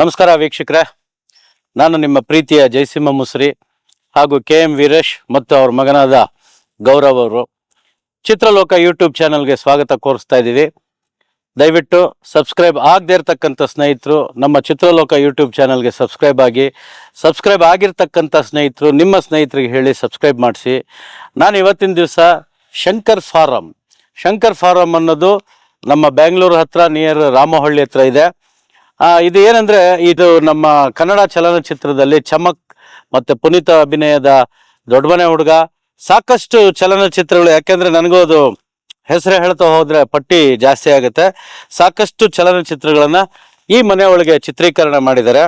ನಮಸ್ಕಾರ ವೀಕ್ಷಕರೇ. ನಾನು ನಿಮ್ಮ ಪ್ರೀತಿಯ ಜಯಸಿಂಹ ಮುಸ್ರಿ ಹಾಗೂ ಕೆ ಎಂ ವೀರೇಶ್ ಮತ್ತು ಅವ್ರ ಮಗನಾದ ಗೌರವ್ ಅವರು. ಚಿತ್ರಲೋಕ ಯೂಟ್ಯೂಬ್ ಚಾನಲ್ಗೆ ಸ್ವಾಗತ ಕೋರಿಸ್ತಾ ಇದ್ದೀವಿ. ದಯವಿಟ್ಟು ಸಬ್ಸ್ಕ್ರೈಬ್ ಆಗದೇ ಇರತಕ್ಕಂಥ ಸ್ನೇಹಿತರು ನಮ್ಮ ಚಿತ್ರಲೋಕ ಯೂಟ್ಯೂಬ್ ಚಾನಲ್ಗೆ ಸಬ್ಸ್ಕ್ರೈಬ್ ಆಗಿ, ಸಬ್ಸ್ಕ್ರೈಬ್ ಆಗಿರ್ತಕ್ಕಂಥ ಸ್ನೇಹಿತರು ನಿಮ್ಮ ಸ್ನೇಹಿತರಿಗೆ ಹೇಳಿ ಸಬ್ಸ್ಕ್ರೈಬ್ ಮಾಡಿಸಿ. ನಾನು ಇವತ್ತಿನ ದಿವಸ ಶಂಕರ್ ಫಾರಂ. ಶಂಕರ್ ಫಾರಂ ಅನ್ನೋದು ನಮ್ಮ ಬೆಂಗಳೂರು ಹತ್ರ ನಿಯರ್ ರಾಮಹಳ್ಳಿ ಹತ್ರ ಇದೆ. ಇದು ಏನಂದ್ರೆ, ಇದು ನಮ್ಮ ಕನ್ನಡ ಚಲನಚಿತ್ರದಲ್ಲಿ ಚಮಕ್ ಮತ್ತೆ ಪುನೀತ ಅಭಿನಯದ ದೊಡ್ಡಮನೆ ಹುಡುಗ. ಸಾಕಷ್ಟು ಚಲನಚಿತ್ರಗಳು, ಯಾಕೆಂದ್ರೆ ನನಗೂ ಅದು ಹೆಸರು ಹೇಳ್ತಾ ಹೋದ್ರೆ ಪಟ್ಟಿ ಜಾಸ್ತಿ ಆಗುತ್ತೆ. ಸಾಕಷ್ಟು ಚಲನಚಿತ್ರಗಳನ್ನ ಈ ಮನೆ ಒಳಗೆ ಚಿತ್ರೀಕರಣ ಮಾಡಿದ್ದಾರೆ.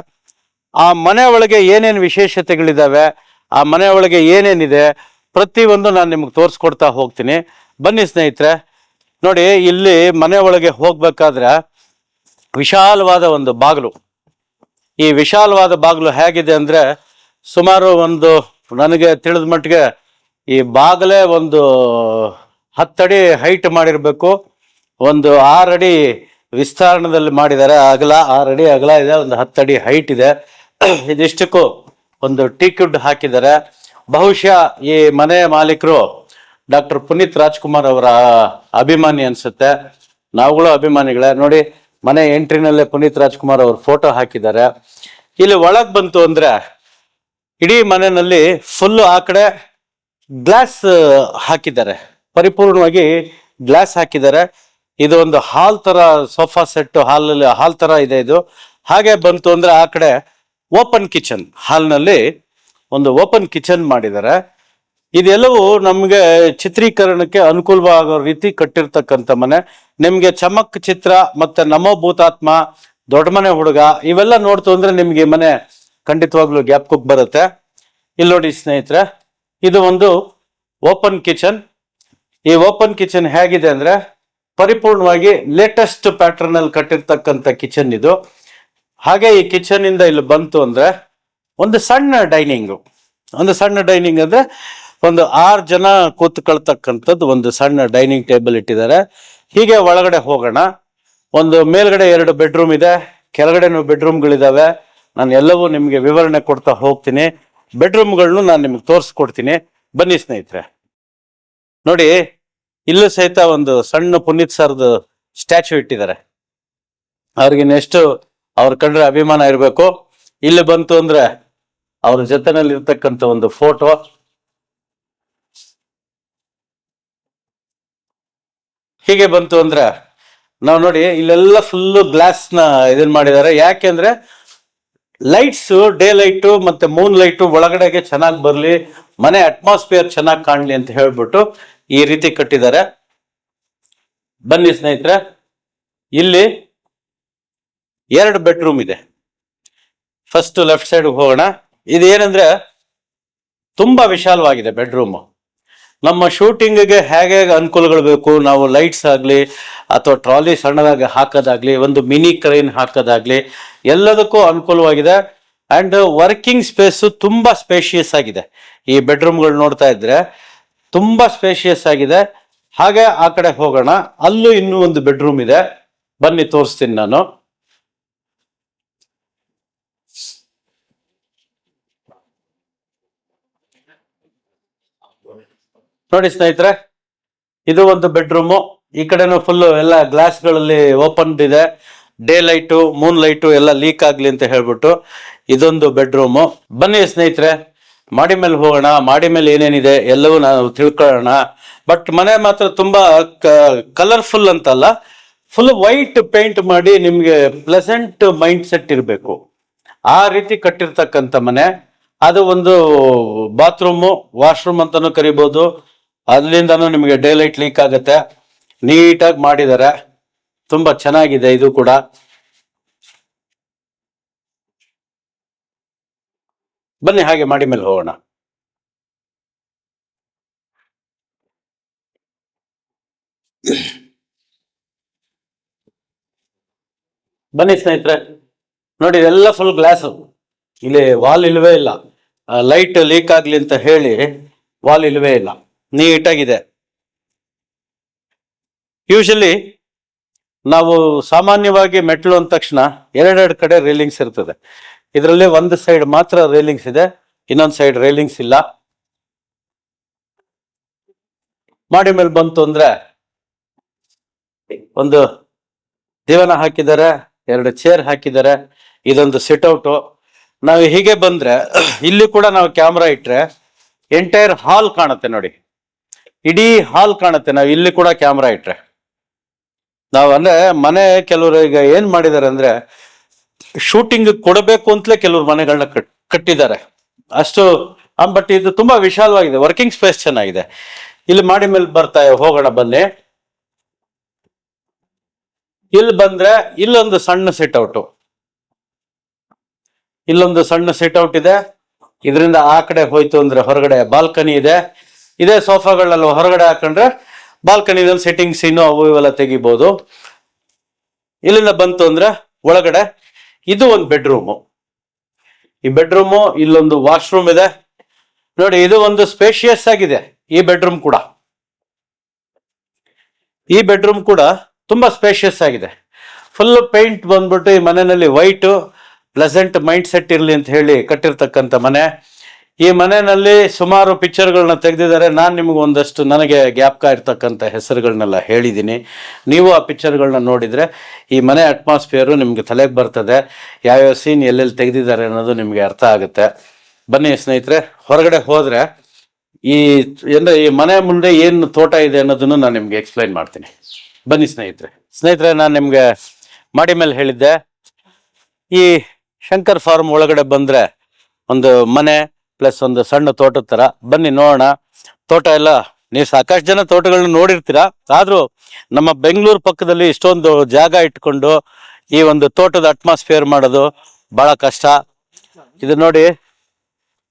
ಆ ಮನೆ ಒಳಗೆ ಏನೇನು ವಿಶೇಷತೆಗಳಿದ್ದಾವೆ ಆ ಮನೆ ಒಳಗೆ ಏನೇನಿದೆ, ಪ್ರತಿಯೊಂದು ನಾನು ನಿಮ್ಗೆ ತೋರಿಸ್ಕೊಡ್ತಾ ಹೋಗ್ತೀನಿ. ಬನ್ನಿ ಸ್ನೇಹಿತರೆ, ನೋಡಿ, ಇಲ್ಲಿ ಮನೆ ಒಳಗೆ ಹೋಗ್ಬೇಕಾದ್ರೆ ವಿಶಾಲವಾದ ಒಂದು ಬಾಗಿಲು. ಈ ವಿಶಾಲವಾದ ಬಾಗಿಲು ಹೇಗಿದೆ ಅಂದರೆ ಸುಮಾರು ಒಂದು ನನಗೆ ತಿಳಿದ ಮಟ್ಟಿಗೆ ಈ ಬಾಗಿಲೇ ಒಂದು ಹತ್ತಡಿ ಹೈಟ್ ಮಾಡಿರಬೇಕು. ಒಂದು ಆರಡಿ ವಿಸ್ತಾರಣದಲ್ಲಿ ಮಾಡಿದ್ದಾರೆ. ಅಗಲ ಆರಡಿ, ಅಗಲ ಇದೆ, ಒಂದು ಹತ್ತಡಿ ಹೈಟ್ ಇದೆ. ಇದಿಷ್ಟಕ್ಕೂ ಒಂದು ಟೀಕ್ಯುಡ್ ಹಾಕಿದ್ದಾರೆ. ಬಹುಶಃ ಈ ಮನೆ ಮಾಲೀಕರು ಡಾಕ್ಟರ್ ಪುನೀತ್ ರಾಜ್ಕುಮಾರ್ ಅವರ ಅಭಿಮಾನಿ ಅನಿಸುತ್ತೆ. ನಾವುಗಳು ಅಭಿಮಾನಿಗಳೇ. ನೋಡಿ ಮನೆ ಎಂಟ್ರಿನಲ್ಲೇ ಪುನೀತ್ ರಾಜ್ಕುಮಾರ್ ಅವ್ರ ಫೋಟೋ ಹಾಕಿದ್ದಾರೆ. ಇಲ್ಲಿ ಒಳಗ್ ಬಂತು ಅಂದ್ರೆ ಇಡೀ ಮನೆಯಲ್ಲಿ ಫುಲ್ ಆ ಕಡೆ ಗ್ಲಾಸ್ ಹಾಕಿದ್ದಾರೆ. ಪರಿಪೂರ್ಣವಾಗಿ ಗ್ಲಾಸ್ ಹಾಕಿದ್ದಾರೆ. ಇದು ಒಂದು ಹಾಲ್ ತರ ಸೋಫಾ ಸೆಟ್ ಹಾಲ್ ಹಾಲ್ ತರ ಇದೆ ಇದು. ಹಾಗೆ ಬಂತು ಅಂದ್ರೆ ಆ ಕಡೆ ಓಪನ್ ಕಿಚನ್ ಹಾಲ್ನಲ್ಲಿ ಒಂದು ಓಪನ್ ಕಿಚನ್ ಮಾಡಿದ್ದಾರೆ. ಇದೆಲ್ಲವೂ ನಮ್ಗೆ ಚಿತ್ರೀಕರಣಕ್ಕೆ ಅನುಕೂಲವಾಗೋ ರೀತಿ ಕಟ್ಟಿರ್ತಕ್ಕಂಥ ಮನೆ. ನಿಮ್ಗೆ ಚಮಕ್ ಚಿತ್ರ ಮತ್ತೆ ನಮೋ ಭೂತಾತ್ಮ, ದೊಡ್ಡ ಮನೆ ಹುಡುಗ, ಇವೆಲ್ಲ ನೋಡ್ತು ಅಂದ್ರೆ ನಿಮ್ಗೆ ಮನೆ ಖಂಡಿತವಾಗ್ಲೂ ಗ್ಯಾಪ್ಕೋಕ್ ಬರುತ್ತೆ. ಇಲ್ಲಿ ನೋಡಿ ಸ್ನೇಹಿತರೆ, ಇದು ಒಂದು ಓಪನ್ ಕಿಚನ್. ಈ ಓಪನ್ ಕಿಚನ್ ಹೇಗಿದೆ ಅಂದ್ರೆ ಪರಿಪೂರ್ಣವಾಗಿ ಲೇಟೆಸ್ಟ್ ಪ್ಯಾಟರ್ನ್ ಅಲ್ಲಿ ಕಟ್ಟಿರ್ತಕ್ಕಂಥ ಕಿಚನ್ ಇದು. ಹಾಗೆ ಈ ಕಿಚನ್ ಇಂದ ಇಲ್ಲಿ ಬಂತು ಅಂದ್ರೆ ಒಂದು ಸಣ್ಣ ಡೈನಿಂಗು. ಒಂದು ಸಣ್ಣ ಡೈನಿಂಗ್ ಅಂದ್ರೆ ಒಂದು ಆರು ಜನ ಕೂತ್ಕೊಳ್ತಕ್ಕಂಥದ್ದು ಒಂದು ಸಣ್ಣ ಡೈನಿಂಗ್ ಟೇಬಲ್ ಇಟ್ಟಿದ್ದಾರೆ. ಹೀಗೆ ಒಳಗಡೆ ಹೋಗೋಣ. ಒಂದು ಮೇಲ್ಗಡೆ ಎರಡು ಬೆಡ್ರೂಮ್ ಇದೆ. ಕೆಳಗಡೆನೂ ಬೆಡ್ರೂಮ್ಗಳಿದಾವೆ. ನಾನು ಎಲ್ಲವೂ ನಿಮಗೆ ವಿವರಣೆ ಕೊಡ್ತಾ ಹೋಗ್ತೀನಿ. ಬೆಡ್ರೂಮ್ಗಳನ್ನು ನಾನು ನಿಮ್ಗೆ ತೋರಿಸ್ಕೊಡ್ತೀನಿ. ಬನ್ನಿ ಸ್ನೇಹಿತರೆ. ನೋಡಿ, ಇಲ್ಲೂ ಸಹಿತ ಒಂದು ಸಣ್ಣ ಪುನೀತ್ ಸರ್ದು ಸ್ಟ್ಯಾಚು ಇಟ್ಟಿದ್ದಾರೆ. ಅವ್ರಿಗೆ ನೆಕ್ಸ್ಟ್ ಅವ್ರ ಕಂಡ್ರೆ ಅಭಿಮಾನ ಇರಬೇಕು. ಇಲ್ಲಿ ಬಂತು ಅಂದ್ರೆ ಅವ್ರ ಜೊತೆನಲ್ಲಿ ಇರ್ತಕ್ಕಂಥ ಒಂದು ಫೋಟೋ. ಹೀಗೆ ಬಂತು ಅಂದ್ರೆ, ನಾವು ನೋಡಿ ಇಲ್ಲೆಲ್ಲ ಫುಲ್ ಗ್ಲಾಸ್ನ ಇದನ್ ಮಾಡಿದ್ದಾರೆ ಯಾಕೆಂದ್ರೆ ಲೈಟ್ಸ್ ಡೇ ಲೈಟು ಮತ್ತೆ ಮೂನ್ ಲೈಟು ಒಳಗಡೆಗೆ ಚೆನ್ನಾಗಿ ಬರಲಿ, ಮನೆ ಅಟ್ಮಾಸ್ಫಿಯರ್ ಚೆನ್ನಾಗಿ ಕಾಣಲಿ ಅಂತ ಹೇಳ್ಬಿಟ್ಟು ಈ ರೀತಿ ಕಟ್ಟಿದ್ದಾರೆ ಬನ್ನಿ ಸ್ನೇಹಿತರೆ, ಇಲ್ಲಿ ಎರಡು ಬೆಡ್ರೂಮ್ ಇದೆ. ಫಸ್ಟ್ ಲೆಫ್ಟ್ ಸೈಡ್ ಹೋಗೋಣ. ಇದು ಏನಂದ್ರೆ ತುಂಬಾ ವಿಶಾಲವಾಗಿದೆ ಬೆಡ್ರೂಮ್ ನಮ್ಮ ಶೂಟಿಂಗ್ಗೆ ಹೇಗೆ ಅನುಕೂಲಗಳು ಬೇಕು? ನಾವು ಲೈಟ್ಸ್ ಆಗಲಿ ಅಥವಾ ಟ್ರಾಲಿ ಸಣ್ಣದಾಗಿ ಹಾಕೋದಾಗಲಿ, ಒಂದು ಮಿನಿ ಕ್ರೈನ್ ಹಾಕೋದಾಗಲಿ ಎಲ್ಲದಕ್ಕೂ ಅನುಕೂಲವಾಗಿದೆ. ಅಂಡ್ ವರ್ಕಿಂಗ್ ಸ್ಪೇಸ್ ತುಂಬ ಸ್ಪೇಷಿಯಸ್ ಆಗಿದೆ. ಈ ಬೆಡ್ರೂಮ್ಗಳು ನೋಡ್ತಾ ಇದ್ರೆ ತುಂಬ ಸ್ಪೇಷಿಯಸ್ ಆಗಿದೆ. ಹಾಗೆ ಆ ಕಡೆ ಹೋಗೋಣ. ಅಲ್ಲೂ ಇನ್ನೂ ಒಂದು ಬೆಡ್ರೂಮ್ ಇದೆ. ಬನ್ನಿ ತೋರಿಸ್ತೀನಿ ನಾನು. ನೋಡಿ ಸ್ನೇಹಿತರೆ, ಇದು ಒಂದು ಬೆಡ್ರೂಮು ಈ ಕಡೆನೂ ಫುಲ್ ಎಲ್ಲ ಗ್ಲಾಸ್ಗಳಲ್ಲಿ ಓಪನ್ ಇದೆ. ಡೇ ಲೈಟು ಮೂನ್ ಲೈಟು ಎಲ್ಲ ಲೀಕ್ ಆಗ್ಲಿ ಅಂತ ಹೇಳ್ಬಿಟ್ಟು ಇದೊಂದು ಬೆಡ್ರೂಮು ಬನ್ನಿ ಸ್ನೇಹಿತರೆ, ಮಾಡಿ ಮೇಲೆ ಹೋಗೋಣ, ಮಾಡಿ ಮೇಲೆ ಏನೇನಿದೆ ಎಲ್ಲವೂ ನಾವು ತಿಳ್ಕೊಳ್ಳೋಣ. ಬಟ್ ಮನೆ ಮಾತ್ರ ತುಂಬಾ ಕಲರ್ಫುಲ್ ಅಂತಲ್ಲ ಫುಲ್ ವೈಟ್ ಪೇಂಟ್ ಮಾಡಿ ನಿಮಗೆ ಪ್ಲೆಸೆಂಟ್ ಮೈಂಡ್ ಸೆಟ್ ಇರಬೇಕು. ಆ ರೀತಿ ಕಟ್ಟಿರ್ತಕ್ಕಂಥ ಮನೆ. ಅದು ಒಂದು ಬಾತ್ರೂಮು ವಾಶ್ರೂಮ್ ಅಂತಲೂ ಕರಿಬಹುದು ಅದ್ರಿಂದನೂ ನಿಮಗೆ ಡೇ ಲೈಟ್ ಲೀಕ್ ಆಗುತ್ತೆ. ನೀಟಾಗಿ ಮಾಡಿದ್ದಾರೆ ತುಂಬ ಚೆನ್ನಾಗಿದೆ ಇದು ಕೂಡ. ಬನ್ನಿ, ಹಾಗೆ ಮಾಡಿ ಮೇಲೆ ಹೋಗೋಣ. ಬನ್ನಿ ಸ್ನೇಹಿತರೆ. ನೋಡಿ, ಇದೆಲ್ಲ ಫುಲ್ ಗ್ಲಾಸು ಇಲ್ಲಿ ವಾಲ್ ಇಲ್ವೇ ಇಲ್ಲ. ಲೈಟ್ ಲೀಕ್ ಆಗ್ಲಿ ಅಂತ ಹೇಳಿ ವಾಲ್ ಇಲ್ವೇ ಇಲ್ಲ. ನೀಟಾಗಿದೆ. ಯೂಶಲಿ ನಾವು ಸಾಮಾನ್ಯವಾಗಿ ಮೆಟ್ಲು ಅಂದ ತಕ್ಷಣ ಎರಡೆರಡು ಕಡೆ ರೇಲಿಂಗ್ಸ್ ಇರ್ತದೆ. ಇದರಲ್ಲಿ ಒಂದು ಸೈಡ್ ಮಾತ್ರ ರೇಲಿಂಗ್ಸ್ ಇದೆ, ಇನ್ನೊಂದು ಸೈಡ್ ರೇಲಿಂಗ್ಸ್ ಇಲ್ಲ. ಮಾಡಿ ಮೇಲೆ ಬಂತು ಅಂದ್ರೆ ಒಂದು ದೇವನ ಹಾಕಿದ್ದಾರೆ, ಎರಡು ಚೇರ್ ಹಾಕಿದ್ದಾರೆ, ಇದೊಂದು ಸಿಟ್ಔಟು ನಾವು ಹೀಗೆ ಬಂದ್ರೆ, ಇಲ್ಲಿ ಕೂಡ ನಾವು ಕ್ಯಾಮ್ರಾ ಇಟ್ರೆ ಎಂಟೈರ್ ಹಾಲ್ ಕಾಣುತ್ತೆ ನೋಡಿ. ಇಡೀ ಹಾಲ್ ಕಾಣುತ್ತೆ. ನಾವು ಇಲ್ಲಿ ಕೂಡ ಕ್ಯಾಮ್ರಾ ಇಟ್ರೆ. ನಾವು ಅಂದ್ರೆ ಮನೆ ಕೆಲವರು ಈಗ ಏನ್ ಮಾಡಿದ್ದಾರೆ ಅಂದ್ರೆ ಶೂಟಿಂಗ್ ಕೊಡಬೇಕು ಅಂತಲೇ ಕೆಲವರು ಮನೆಗಳನ್ನ ಕಟ್, ಕಟ್ಟಿದ್ದಾರೆ. ಅಷ್ಟು ಬಟ್ ಇದು ತುಂಬಾ ವಿಶಾಲವಾಗಿದೆ. ವರ್ಕಿಂಗ್ ಸ್ಪೇಸ್ ಚೆನ್ನಾಗಿದೆ. ಇಲ್ಲಿ ಮಾಡಿ ಮೇಲೆ ಬರ್ತಾ, ಹೋಗೋಣ ಬನ್ನಿ. ಇಲ್ಲಿ ಬಂದ್ರೆ ಇಲ್ಲೊಂದು ಸಣ್ಣ ಸಿಟ್ಔಟು ಇಲ್ಲೊಂದು ಸಣ್ಣ ಸಿಟ್ಔಟ್ ಇದೆ. ಇದರಿಂದ ಆ ಕಡೆ ಹೋಯ್ತು ಅಂದ್ರೆ ಹೊರಗಡೆ ಬಾಲ್ಕನಿ ಇದೆ. ಇದೇ ಸೋಫಾಗಳಲ್ಲಿ ಹೊರಗಡೆ ಹಾಕೊಂಡ್ರೆ ಬಾಲ್ಕನಿದಲ್ಲಿ ಸೆಟ್ಟಿಂಗ್ ಇನ್ನು ಅವು ಇವೆಲ್ಲ ತೆಗಿಬೋದು. ಇಲ್ಲಿಂದ ಬಂತು ಅಂದ್ರೆ ಒಳಗಡೆ ಇದು ಒಂದು ಬೆಡ್ರೂಮು ಈ ಬೆಡ್ರೂಮು ಇಲ್ಲೊಂದು ವಾಶ್ರೂಮ್ ಇದೆ. ನೋಡಿ, ಇದು ಒಂದು ಸ್ಪೇಷಿಯಸ್ ಆಗಿದೆ ಈ ಬೆಡ್ರೂಮ್ ಕೂಡ. ಈ ಬೆಡ್ರೂಮ್ ಕೂಡ ತುಂಬಾ ಸ್ಪೇಷಿಯಸ್ ಆಗಿದೆ. ಫುಲ್ ಪೇಂಟ್ ಬಂದ್ಬಿಟ್ಟು ಈ ಮನೆಯಲ್ಲಿ ವೈಟ್ ಪ್ಲೆಸೆಂಟ್ ಮೈಂಡ್ ಸೆಟ್ ಇರಲಿ ಅಂತ ಹೇಳಿ ಕಟ್ಟಿರ್ತಕ್ಕಂಥ ಮನೆ. ಈ ಮನೆಯಲ್ಲಿ ಸುಮಾರು ಪಿಕ್ಚರ್ಗಳನ್ನ ತೆಗೆದಿದ್ದಾರೆ. ನಾನು ನಿಮಗೆ ಒಂದಷ್ಟು ನನಗೆ ಗ್ಯಾಪ್ಕ ಇರ್ತಕ್ಕಂಥ ಹೆಸರುಗಳನ್ನೆಲ್ಲ ಹೇಳಿದ್ದೀನಿ. ನೀವು ಆ ಪಿಕ್ಚರ್ಗಳನ್ನ ನೋಡಿದರೆ ಈ ಮನೆ ಅಟ್ಮಾಸ್ಫಿಯರು ನಿಮಗೆ ತಲೆಗೆ ಬರ್ತದೆ. ಯಾವ್ಯಾವ ಸೀನ್ ಎಲ್ಲೆಲ್ಲಿ ತೆಗೆದಿದ್ದಾರೆ ಅನ್ನೋದು ನಿಮಗೆ ಅರ್ಥ ಆಗುತ್ತೆ. ಬನ್ನಿ ಸ್ನೇಹಿತರೆ, ಹೊರಗಡೆ ಹೋದರೆ ಈ ಅಂದರೆ ಈ ಮನೆ ಮುಂದೆ ಏನು ತೋಟ ಇದೆ ಅನ್ನೋದನ್ನು ನಾನು ನಿಮಗೆ ಎಕ್ಸ್ಪ್ಲೈನ್ ಮಾಡ್ತೀನಿ. ಬನ್ನಿ ಸ್ನೇಹಿತರೆ. ಸ್ನೇಹಿತರೆ, ನಾನು ನಿಮಗೆ ಮಾಡಿ ಮೇಲೆ ಹೇಳಿದ್ದೆ. ಈ ಶಂಕರ್ ಫಾರ್ಮ್ ಒಳಗಡೆ ಬಂದರೆ ಒಂದು ಮನೆ ಪ್ಲಸ್ ಒಂದು ಸಣ್ಣ ತೋಟದ ತರ. ಬನ್ನಿ ನೋಡೋಣ. ತೋಟ ಎಲ್ಲ, ನೀವು ಸಾಕಷ್ಟು ಜನ ತೋಟಗಳನ್ನ ನೋಡಿರ್ತೀರಾ. ಆದರೂ ನಮ್ಮ ಬೆಂಗಳೂರು ಪಕ್ಕದಲ್ಲಿ ಇಷ್ಟೊಂದು ಜಾಗ ಇಟ್ಕೊಂಡು ಈ ಒಂದು ತೋಟದ ಅಟ್ಮಾಸ್ಫಿಯರ್ ಮಾಡೋದು ಬಹಳ ಕಷ್ಟ. ಇದು ನೋಡಿ,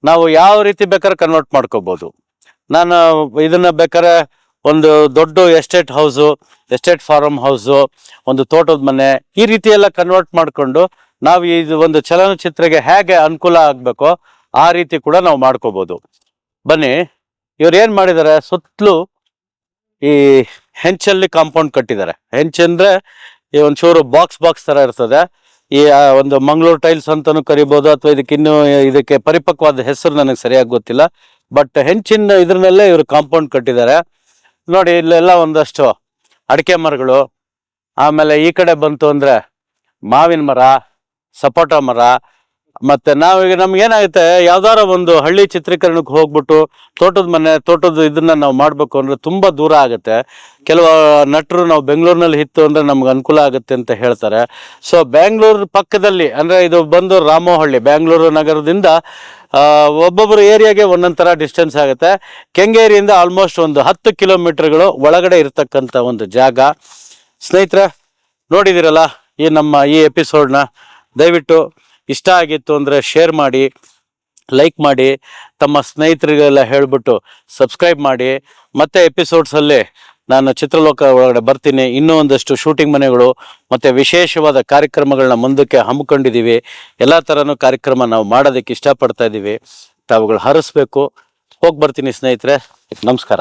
ನಾವು ಯಾವ ರೀತಿ ಬೇಕಾದ್ರೆ ಕನ್ವರ್ಟ್ ಮಾಡ್ಕೋಬಹುದು ನಾನು ಇದನ್ನ ಬೇಕಾದ್ರೆ ಒಂದು ದೊಡ್ಡ estate house estate farm house ಒಂದು ತೋಟದ ಮನೆ ಈ ರೀತಿ ಎಲ್ಲ ಕನ್ವರ್ಟ್ ಮಾಡಿಕೊಂಡು ನಾವು ಇದು ಒಂದು ಚಲನಚಿತ್ರಕ್ಕೆ ಹೇಗೆ ಅನುಕೂಲ ಆಗ್ಬೇಕೋ ಆ ರೀತಿ ಕೂಡ ನಾವು ಮಾಡ್ಕೋಬಹುದು ಬನ್ನಿ, ಇವ್ರು ಏನು ಮಾಡಿದ್ದಾರೆ ಸುತ್ತಲೂ ಈ ಹೆಂಚಲ್ಲಿ ಕಾಂಪೌಂಡ್ ಕಟ್ಟಿದ್ದಾರೆ ಹೆಂಚಂದ್ರೆ ಈ ಒಂಚೂರು ಬಾಕ್ಸ್ ಬಾಕ್ಸ್ ತರ ಇರ್ತದೆ. ಈ ಒಂದು ಮಂಗಳೂರು ಟೈಲ್ಸ್ ಅಂತಲೂ ಕರಿಬೋದು, ಅಥವಾ ಇದಕ್ಕೆ ಇನ್ನೂ ಇದಕ್ಕೆ ಪರಿಪಕ್ವಾದ ಹೆಸರು ನನಗೆ ಸರಿಯಾಗಿ ಗೊತ್ತಿಲ್ಲ. ಬಟ್ ಹೆಂಚಿನ ಇದ್ರನ್ನಲ್ಲೇ ಇವರು ಕಾಂಪೌಂಡ್ ಕಟ್ಟಿದ್ದಾರೆ ನೋಡಿ, ಇಲ್ಲೆಲ್ಲ ಒಂದಷ್ಟು ಅಡಿಕೆ ಮರಗಳು. ಆಮೇಲೆ ಈ ಕಡೆ ಬಂತು ಅಂದ್ರೆ ಮಾವಿನ ಮರ, ಸಪೋಟ ಮರ ಮತ್ತೆ ನಾವೀಗ ನಮ್ಗೆ ಏನಾಗುತ್ತೆ ಯಾವ್ದಾರ ಒಂದು ಹಳ್ಳಿ ಚಿತ್ರೀಕರಣಕ್ಕೆ ಹೋಗ್ಬಿಟ್ಟು ತೋಟದ ಮನೆ, ತೋಟದ ಇದನ್ನ ನಾವು ಮಾಡ್ಬೇಕು ಅಂದ್ರೆ ತುಂಬಾ ದೂರ ಆಗುತ್ತೆ. ಕೆಲವು ನಟರು ನಾವು ಬೆಂಗಳೂರಿನಲ್ಲಿ ಇತ್ತು ಅಂದ್ರೆ ನಮ್ಗೆ ಅನುಕೂಲ ಆಗುತ್ತೆ ಅಂತ ಹೇಳ್ತಾರೆ. ಸೊ ಬ್ಯಾಂಗ್ಳೂರ್ ಪಕ್ಕದಲ್ಲಿ, ಅಂದ್ರೆ ಇದು ಬಂದು ರಾಮೋಹಳ್ಳಿ, ಬ್ಯಾಂಗ್ಳೂರು ನಗರದಿಂದ ಒಬ್ಬೊಬ್ಬರು ಏರಿಯಾಗೆ ಒಂದೊಂದು ಥರ ಡಿಸ್ಟೆನ್ಸ್ ಆಗುತ್ತೆ. ಕೆಂಗೇರಿಯಿಂದ ಆಲ್ಮೋಸ್ಟ್ ಒಂದು ಹತ್ತು ಕಿಲೋಮೀಟರ್ಗಳು ಒಳಗಡೆ ಇರತಕ್ಕಂಥ ಒಂದು ಜಾಗ. ಸ್ನೇಹಿತರೆ, ನೋಡಿದಿರಲ್ಲ ಈ ನಮ್ಮ ಈ ಎಪಿಸೋಡ್ನ ದಯವಿಟ್ಟು ಇಷ್ಟ ಆಗಿತ್ತು ಅಂದರೆ ಶೇರ್ ಮಾಡಿ ಲೈಕ್ ಮಾಡಿ, ತಮ್ಮ ಸ್ನೇಹಿತರಿಗೆಲ್ಲ ಹೇಳಿಬಿಟ್ಟು ಸಬ್ಸ್ಕ್ರೈಬ್ ಮಾಡಿ. ಮತ್ತೆ ಎಪಿಸೋಡ್ಸಲ್ಲಿ ನಾನು ಚಿತ್ರಲೋಕ ಒಳಗಡೆ ಬರ್ತೀನಿ. ಇನ್ನೂ ಒಂದಷ್ಟು ಶೂಟಿಂಗ್ ಮನೆಗಳು, ಮತ್ತು ವಿಶೇಷವಾದ ಕಾರ್ಯಕ್ರಮಗಳನ್ನ ಮುಂದಕ್ಕೆ ಹಮ್ಮಿಕೊಂಡಿದ್ದೀವಿ. ಎಲ್ಲ ಥರನೂ ಕಾರ್ಯಕ್ರಮ ನಾವು ಮಾಡೋದಕ್ಕೆ ಇಷ್ಟಪಡ್ತಾ ಇದ್ದೀವಿ. ತಾವುಗಳು ಹರಿಸ್ಬೇಕು. ಹೋಗಿ ಬರ್ತೀನಿ ಸ್ನೇಹಿತರೆ. ನಮಸ್ಕಾರ.